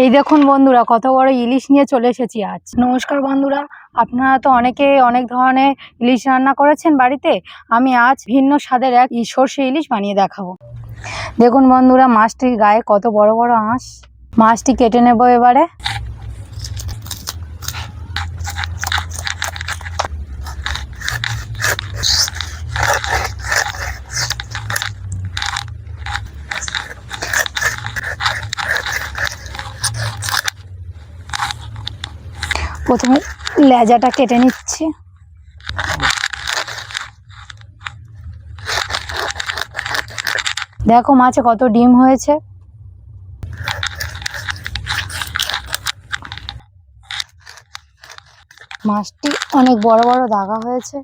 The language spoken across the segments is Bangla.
এই দেখুন বন্ধুরা, কত বড় ইলিশ নিয়ে চলে এসেছি আজ। নমস্কার বন্ধুরা, আপনারা তো অনেকে অনেক ধরনের ইলিশ রান্না করেছেন বাড়িতে, আমি আজ ভিন্ন স্বাদের এক সর্ষে ইলিশ বানিয়ে দেখাবো। দেখুন বন্ধুরা, মাছটির গায়ে কত বড় বড় আঁশ। মাছটি কেটে নেব এবারে। প্রথমে লেজাটা কেটে নিচ্ছি। দেখো মাছে কত ডিম হয়েছে। মাছটি অনেক বড় বড় দাগা হয়েছে।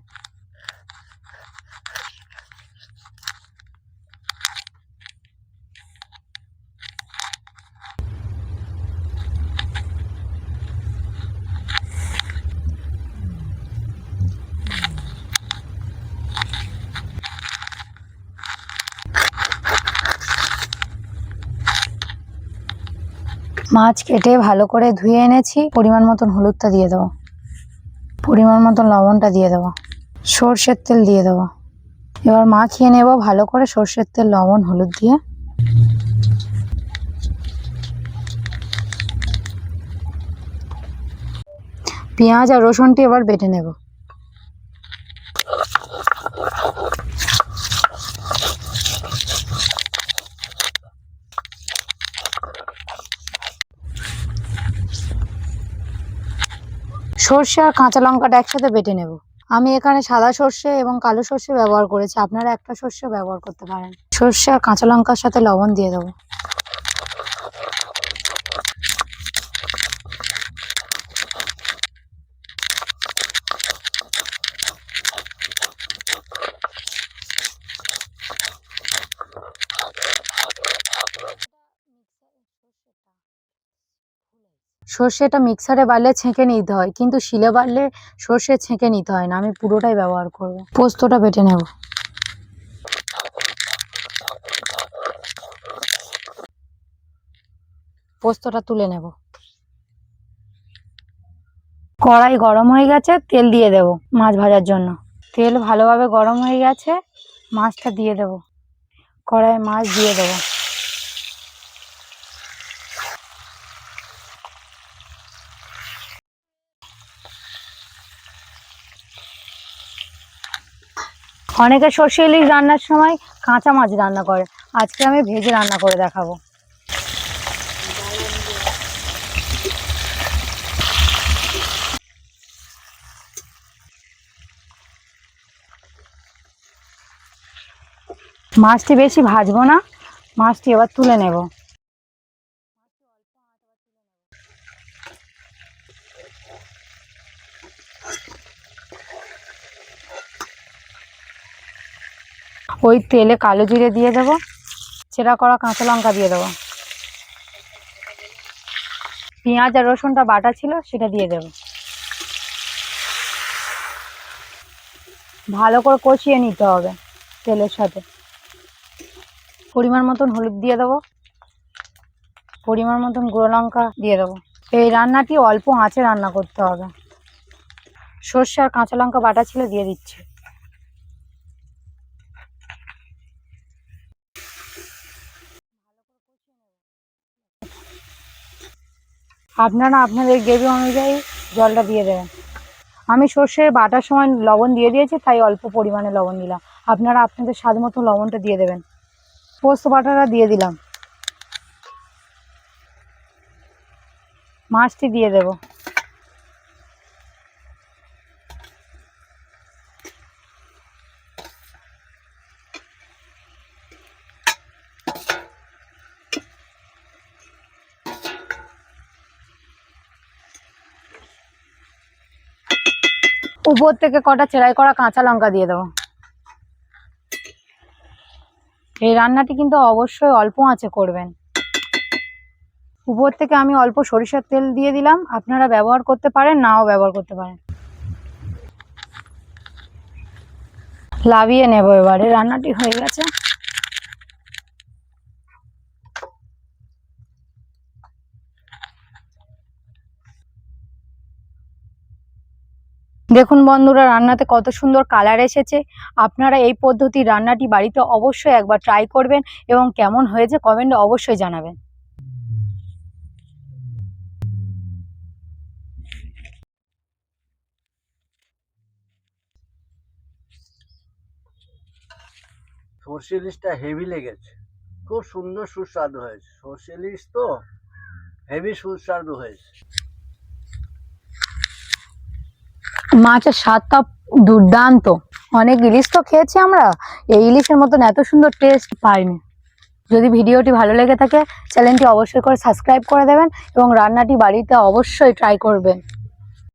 মাছ কেটে ভালো করে ধুয়ে এনেছি। পরিমাণ মতন হলুদটা দিয়ে দেবো। পরিমাণ মতন লবণটা দিয়ে দেবো। সর্ষের তেল দিয়ে দেবো। এবার মাখিয়ে নেব ভালো করে সর্ষের তেল, লবণ, হলুদ দিয়ে। পেঁয়াজ আর রসুনটি এবার বেটে নেব। সর্ষে আর কাঁচা লঙ্কাটা একসাথে বেটে নেব। আমি এখানে সাদা সর্ষে এবং কালো সর্ষে ব্যবহার করেছি। আপনারা একটা সর্ষে ব্যবহার করতে পারেন। সর্ষে আর কাঁচা লঙ্কার সাথে লবণ দিয়ে দেবো। সর্ষেটা মিক্সারে বাড়লে ছেঁকে নিতে হয়, কিন্তু শিলে বাড়লে সর্ষে ছেঁকে নিতে হয় না, আমি পুরোটাই ব্যবহার করব। পোস্তটা বেটে নেব। পোস্তটা তুলে নেব। কড়াই গরম হয়ে গেছে, তেল দিয়ে দেব মাছ ভাজার জন্য। তেল ভালোভাবে গরম হয়ে গেছে, মাছটা দিয়ে দেব। কড়াই মাছ দিয়ে দেবো। অনেকে সর্ষে ইলিশ রান্নার সময় কাঁচা মাছ রান্না করে। আজকে আমি ভেজে রান্না করে দেখাবো। মাছটি বেশি ভাজবো না, মাছটি এবার তুলে নেব। ওই তেলে কালো জিরে দিয়ে দেবো, চেরা করা কাঁচা লঙ্কা দিয়ে দেবো। পেঁয়াজ আর রসুনটা বাটা ছিল, সেটা দিয়ে দেবো। ভালো করে কষিয়ে নিতে হবে তেলের সাথে। পরিমাণ মতন হলুদ দিয়ে দেবো। পরিমাণ মতন গুঁড়ো লঙ্কা দিয়ে দেবো। এই রান্নাটি অল্প আঁচে রান্না করতে হবে। সর্ষে আর কাঁচা লঙ্কা বাটা ছিল, দিয়ে দিচ্ছি। আপনারা আপনাদের গ্রেভি অনুযায়ী জলটা দিয়ে দেবেন। আমি সর্ষে বাটার সময় লবণ দিয়ে দিয়েছি, তাই অল্প পরিমাণে লবণ দিলাম। আপনারা আপনাদের স্বাদ মতো লবণটা দিয়ে দেবেন। পোস্ত বাটাটা দিয়ে দিলাম। মাছটি দিয়ে দেব। উপর থেকে কটা চেরাই করা কাঁচা লঙ্কা দিয়ে দেবো। এই রান্নাটি কিন্তু অবশ্যই অল্প আঁচে করবেন। উপর থেকে আমি অল্প সরিষার তেল দিয়ে দিলাম। আপনারা ব্যবহার করতে পারেন, নাও ব্যবহার করতে পারেন। লাভিয়ে নেব এবারে, রান্নাটি হয়ে গেছে। দেখুন বন্ধুরা, রান্নাতে কত সুন্দর কালার এসেছে। আপনারা এই পদ্ধতি রান্নাটি বাড়িতে অবশ্যই একবার ট্রাই করবেন এবং কেমন হয়েছে কমেন্টে অবশ্যই জানাবেন। সর্ষে ইলিশটা হেভি লেগেছে। খুব সুন্দর সুস্বাদু হয়েছে। সর্ষে ইলিশ তো হেভি সুস্বাদু হয়েছে। মাছের স্বাদটা দুর্দান্ত। অনেক ইলিশ তো খেয়েছি আমরা। এই ইলিশের মতন এত সুন্দর টেস্ট পাইনি। যদি ভিডিওটি ভালো লেগে থাকে চ্যানেলটি অবশ্যই করে সাবস্ক্রাইব করে দেবেন এবং রান্নাটি বাড়িতে অবশ্যই ট্রাই করবেন।